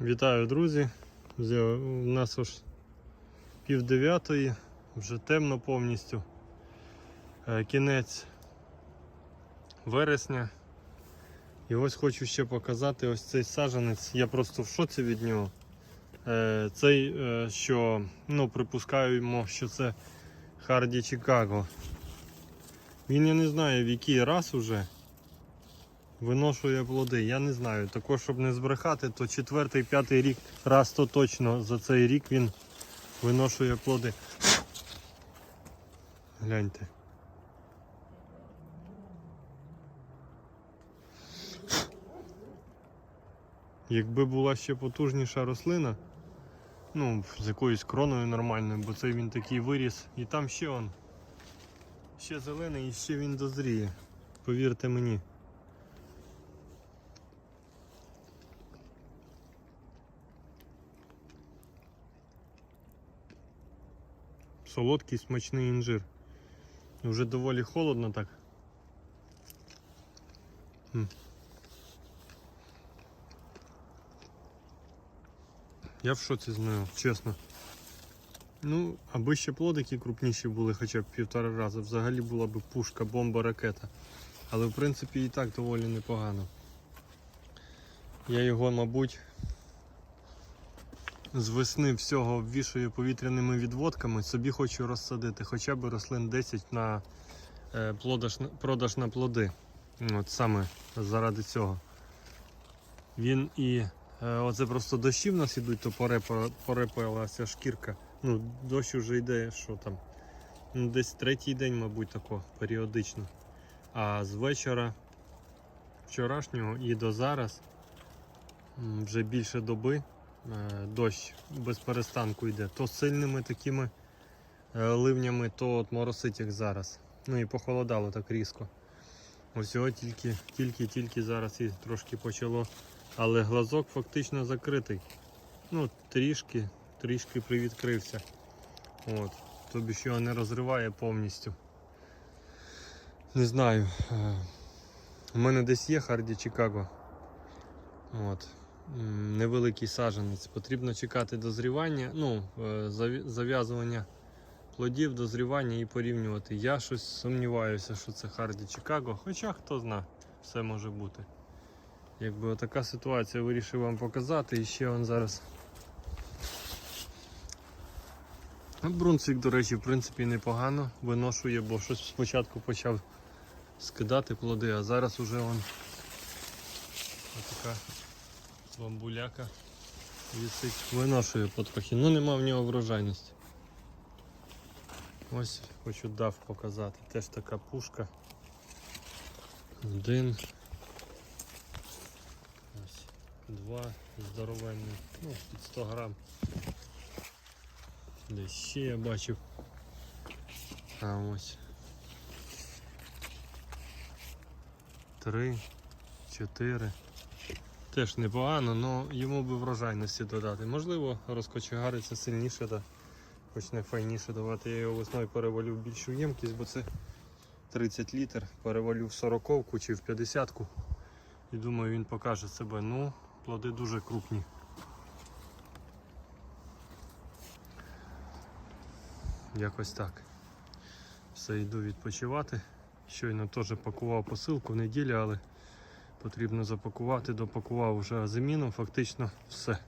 Вітаю, друзі. У нас аж пів дев'ятої, вже темно повністю. Е, Кінець вересня. І ось хочу ще показати ось цей саджанець. Я просто в шоці від нього. Е, Цей, е, що ну, припускаємо, що це Харді Чикаго. Він я не знаю в який раз уже виношує плоди. Я не знаю. Також, щоб не збрехати, то четвертий, п'ятий рік, раз то точно за цей рік він виношує плоди. Гляньте. Якби була ще потужніша рослина, ну, з якоюсь кроною нормальною, бо цей він такий виріс, і там ще он. Ще зелений і ще він дозріє. Повірте мені. Солодкий смачний інжир. Вже доволі холодно так. Я в шоці з нього, чесно. Ну, аби ще плодики крупніші були хоча б півтора рази, взагалі була б пушка, бомба, ракета. Але в принципі і так доволі непогано. Я його, мабуть, з весни всього обвішую повітряними відводками. Собі хочу розсадити хоча б рослин 10 на е, плодаж, продаж на плоди. От саме заради цього. Він і е, оце просто дощі в нас ідуть, то порепа- порепалася шкірка. Ну, дощ вже йде, що там. Ну, десь третій день, мабуть, тако періодично. А з вечора вчорашнього і до зараз вже більше доби дощ без перестанку йде. То сильними такими е, ливнями, то от моросить, як зараз. Ну і похолодало так різко. Ось тільки, тільки, тільки зараз і трошки почало. Але глазок фактично закритий. Ну, трішки, трішки привідкрився. От. Тобі ж його не розриває повністю. Не знаю. е, У мене десь є Харді Чикаго. От. Невеликий саджанець. Потрібно чекати дозрівання, ну, е, зав'язування плодів, дозрівання і порівнювати. Я щось сумніваюся, що це Харді Чикаго, хоча хто зна, все може бути. Якби така ситуація вирішив вам показати і ще он зараз. Брунсвік, до речі, в принципі непогано виношує, бо щось спочатку почав скидати плоди, а зараз уже он така бамбуляка висить, виношує потрохи. Ну нема в нього врожайності. Ось хочу дав показати. Теж така пушка. Один. Ось. Два здоровенні. Ну, під 100 грам. Десь ще я бачив. А ось. Три, чотири. Теж непогано, але йому би врожайності додати. Можливо, розкочегариться сильніше та почне файніше давати. Я його весною перевалю в більшу ємкість, бо це 30 літр, перевалю в 40 чи в 50 ку І думаю, він покаже себе. Ну, плоди дуже крупні. Якось так. Все, йду відпочивати. Щойно теж пакував посилку в неділю, але потрібно запакувати, допакував вже заміну, фактично все.